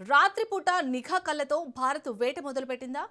రాత్రిపూట నిఘా కళ్ళతో భారత్ వేట మొదలుపెట్టిందా?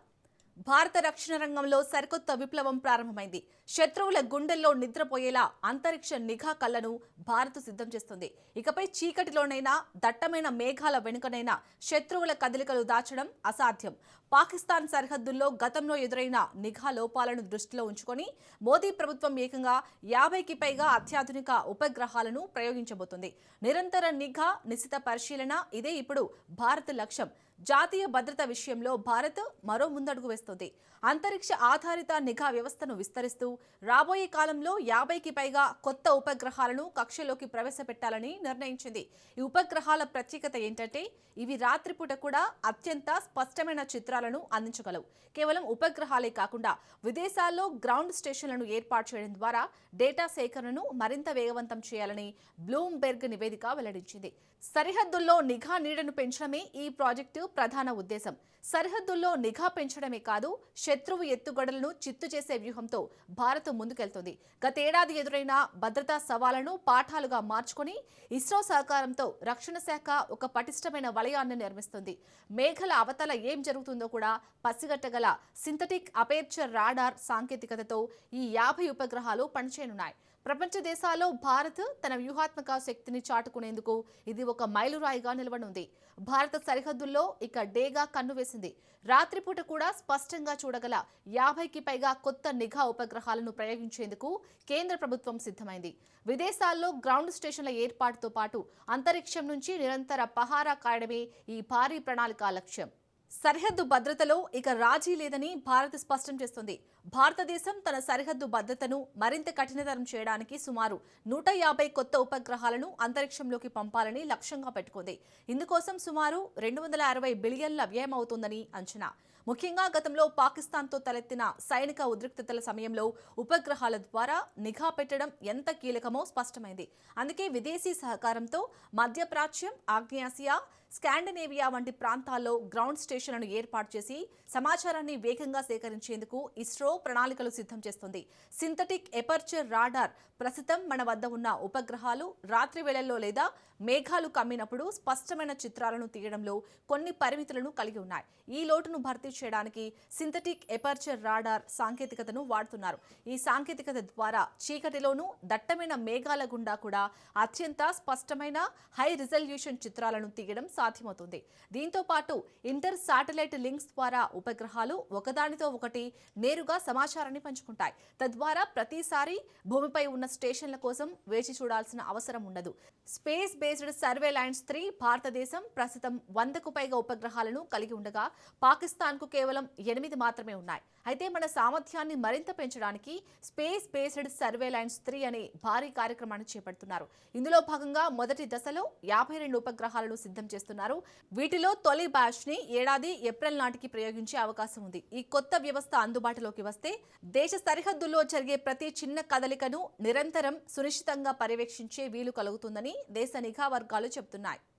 భారత రక్షణ రంగంలో సరికొత్త విప్లవం ప్రారంభమైంది. శత్రువుల గుండెల్లో నిద్రపోయేలా అంతరిక్ష నిఘా కళ్ళను భారత్ సిద్ధం చేస్తుంది. ఇకపై చీకటిలోనైనా దట్టమైన మేఘాల వెనుకనైనా శత్రువుల కదలికలు దాచడం అసాధ్యం. పాకిస్తాన్ సరిహద్దుల్లో గతంలో ఎదురైన నిఘా లోపాలను దృష్టిలో ఉంచుకొని మోదీ ప్రభుత్వం ఏకంగా యాభైకి పైగా అత్యాధునిక ఉపగ్రహాలను ప్రయోగించబోతుంది. నిరంతర నిఘా నిశిత పరిశీలన ఇదే ఇప్పుడు భారత్ లక్ష్యం. జాతీయ భద్రత విషయంలో భారత్ మరో ముందడుగు వేస్తోంది. అంతరిక్ష ఆధారిత నిఘా వ్యవస్థను విస్తరిస్తూ రాబోయే కాలంలో యాభైకి పైగా కొత్త ఉపగ్రహాలను కక్షలోకి ప్రవేశపెట్టాలని నిర్ణయించింది. ఈ ఉపగ్రహాల ప్రత్యేకత ఏంటంటే ఇవి రాత్రిపూట కూడా అత్యంత స్పష్టమైన చిత్రాలను అందించగలవు. కేవలం ఉపగ్రహాలే కాకుండా విదేశాల్లో గ్రౌండ్ స్టేషన్లను ఏర్పాటు చేయడం ద్వారా డేటా సేకరణను మరింత వేగవంతం చేయాలని బ్లూంబెర్గ్ నివేదిక వెల్లడించింది. సరిహద్దుల్లో నిఘా నీడను పెంచడమే ఈ ప్రాజెక్టు ప్రధాన ఉద్దేశం. సరిహద్దుల్లో నిఘా పెంచడమే కాదు శత్రువు ఎత్తుగడలను చిత్తు చేసే వ్యూహంతో భారత్ ముందుకెళ్తుంది. గతేడాది ఎదురైన భద్రతా సవాళ్ళను పాఠాలుగా మార్చుకొని ఇస్రో సహకారంతో రక్షణ శాఖ ఒక పటిష్టమైన వలయాన్ని నిర్మిస్తుంది. మేఘల అవతల ఏం జరుగుతుందో కూడా పసిగట్టగల సింథటిక్ అపేర్చర్ రాడార్ సాంకేతికతతో ఈ యాభై ఉపగ్రహాలు పనిచేయనున్నాయి. ప్రపంచ దేశాల్లో భారత్ తన వ్యూహాత్మక శక్తిని చాటుకునేందుకు ఇది ఒక మైలురాయిగా నిలవనుంది. భారత సరిహద్దుల్లో ఇక డేగా కన్ను వేసింది. రాత్రిపూట కూడా స్పష్టంగా చూడగల యాభైకి పైగా కొత్త నిఘా ఉపగ్రహాలను ప్రయోగించేందుకు కేంద్ర ప్రభుత్వం సిద్ధమైంది. విదేశాల్లో గ్రౌండ్ స్టేషన్ల ఏర్పాటుతో పాటు అంతరిక్షం నుంచి నిరంతర పహారా కాయడమే ఈ భారీ ప్రణాళిక లక్ష్యం. సరిహద్దు భద్రతలో ఇక రాజీ లేదని భారత్ స్పష్టం చేస్తుంది. భారతదేశం తన సరిహద్దు భద్రతను మరింత కఠినతరం చేయడానికి సుమారు నూట యాభై కొత్త ఉపగ్రహాలను అంతరిక్షంలోకి పంపాలని లక్ష్యంగా పెట్టుకుంది. ఇందుకోసం సుమారు రెండు వందల అరవై బిలియన్ల వ్యయం అవుతుందని అంచనా. ముఖ్యంగా గతంలో పాకిస్తాన్తో తలెత్తిన సైనిక ఉద్రిక్తతల సమయంలో ఉపగ్రహాల ద్వారా నిఘా పెట్టడం ఎంత కీలకమో స్పష్టమైంది. అందుకే విదేశీ సహకారంతో మధ్యప్రాచ్యం ఆగ్నేయాసియా స్కాండినేవియా వంటి ప్రాంతాల్లో గ్రౌండ్ స్టేషన్లను ఏర్పాటు చేసి సమాచారాన్ని వేగంగా సేకరించేందుకు ఇస్రో ప్రణాళికలు సిద్ధం చేస్తుంది. సింథటిక్ ఎపర్చర్ రాడార్ ప్రస్తుతం మన వద్ద ఉన్న ఉపగ్రహాలు రాత్రి వేళల్లో లేదా మేఘాలు కమ్మినప్పుడు స్పష్టమైన చిత్రాలను తీయడంలో కొన్ని పరిమితులను కలిగి ఉన్నాయి. ఈ లోటును భర్తీ చేయడానికి సింథటిక్ ఎపర్చర్ రాడార్ సాంకేతికతను వాడుతున్నారు. ఈ సాంకేతికత ద్వారా చీకటిలోనూ దట్టమైన మేఘాల గుండా కూడా అత్యంత స్పష్టమైన హై రిజల్యూషన్ చిత్రాలను తీయడం సాధ్యమవుతుంది. దీంతో పాటు ఇంటర్ శాటిలైట్ లింక్స్ ద్వారా ఉపగ్రహాలు ఒకదానితో ఒకటి నేరుగా సమాచారాన్ని పంచుకుంటాయి. తద్వారా ప్రతిసారి భూమిపై ఉన్న స్టేషన్ల కోసం వేచి చూడాల్సిన అవసరం ఉండదు. Space based survey lines three భారతదేశం ప్రస్తుతం వందకు పైగా ఉపగ్రహాలను కలిగి ఉండగా పాకిస్తాన్ పాకిస్తాన్కు కేవలం ఎనిమిది మాత్రమే ఉన్నాయి. అయితే మన సామర్థ్యాన్ని మరింత పెంచడానికి space based survey lines three అనే భారీ కార్యక్రమాన్ని చేపడుతున్నారు. ఇందులో భాగంగా మొదటి దశలో యాభై రెండు ఉపగ్రహాలను సిద్ధం చేస్తున్నారు. వీటిలో తొలి బ్యాచ్ని ఏడాది ఏప్రిల్ నాటికి ప్రయోగించే అవకాశం ఉంది. ఈ కొత్త వ్యవస్థ అందుబాటులోకి వస్తే దేశ సరిహద్దుల్లో జరిగే ప్రతి చిన్న కదలికను నిరంతరం సునిశ్చితంగా పర్యవేక్షించే వీలు కలుగుతుందని దేశ నిఘా వర్గాలు చెబుతున్నాయి.